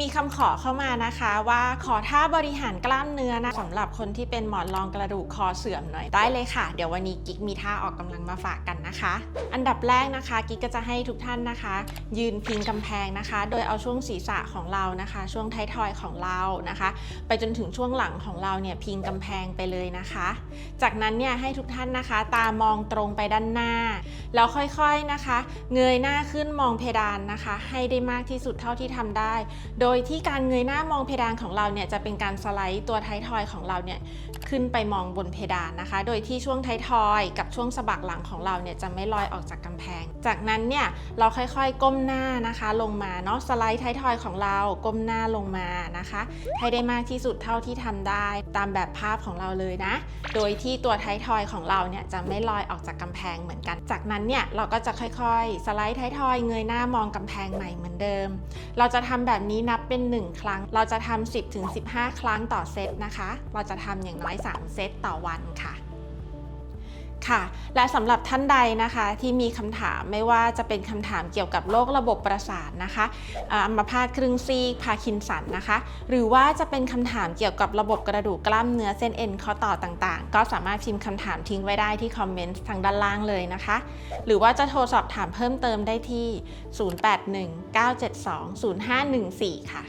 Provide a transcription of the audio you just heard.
มีคำขอเข้ามานะคะว่าขอท่าบริหารกล้ามเนื้อนะสำหรับคนที่เป็นหมอนรองกระดูกคอเสื่อมหน่อยได้เลยค่ะ เดี๋ยววันนี้กิ๊กมีท่าออกกำลังมาฝากกันนะคะ อันดับแรกนะคะ กิ๊กก็จะให้ทุกท่านนะคะ ยืนพิงกำแพงนะคะ โดยเอาช่วงศีรษะของเรานะคะ ช่วงท้ายทอยของเรานะคะ ไปจนถึงช่วงหลังของเราเนี่ยพิงกำแพงไปเลยนะคะ จากนั้นเนี่ยให้ทุกท่านนะคะ ตามองตรงไปด้านหน้าแล้วค่อยๆนะคะ เงยหน้าขึ้นมองเพดานนะคะ ให้ได้มากที่สุดเท่าที่ทำได้โดยที่การเงยหน้ามองเพดานของเราเนี่ยจะเป็นการสไลด์ตัวท้ายทอยของเราเนี่ยขึ้นไปมองบนเพดานนะคะ โดยที่ช่วงท้ายทอยกับช่วงสะบักหลังของเราเนี่ยจะไม่ลอยออกจากกำแพง จากนั้นเนี่ยเราค่อยๆก้มหน้านะคะ ลงมาเนาะสไลด์ท้ายทอยของเราก้มหน้าลงมานะคะ ให้ได้มากที่สุดเท่าที่ทำได้ตามแบบภาพของเราเลยนะ โดยที่ตัวท้ายทอยของเราเนี่ยจะไม่ลอยออกจากกำแพงเหมือนกัน จากนั้นเนี่ยเราก็จะค่อยๆ สไลด์ท้ายทอยเงยหน้ามองกำแพงใหม่เหมือนเดิม เราจะทำแบบนี้นับเป็น 1 ครั้ง เราจะทำ10ถึง15 ครั้งต่อเซตนะคะ เราจะทำอย่างน้อย 3 เซตต่อวันค่ะ ค่ะ และสำหรับท่านใดนะคะที่มีคำถามไม่ว่าจะเป็นคำถามเกี่ยวกับโรคระบบประสาทนะคะอัมพาตครึ่งซีกพาคินสันนะคะ หรือว่าจะเป็นคำถามเกี่ยวกับระบบกระดูกกล้ามเนื้อเส้นเอ็นข้อต่อต่างๆ ก็สามารถพิมพ์คำถามทิ้งไว้ได้ที่คอมเมนต์ทางด้านล่างเลยนะคะ หรือว่าจะโทรสอบถามเพิ่มเติมได้ที่ 0819720514 ค่ะ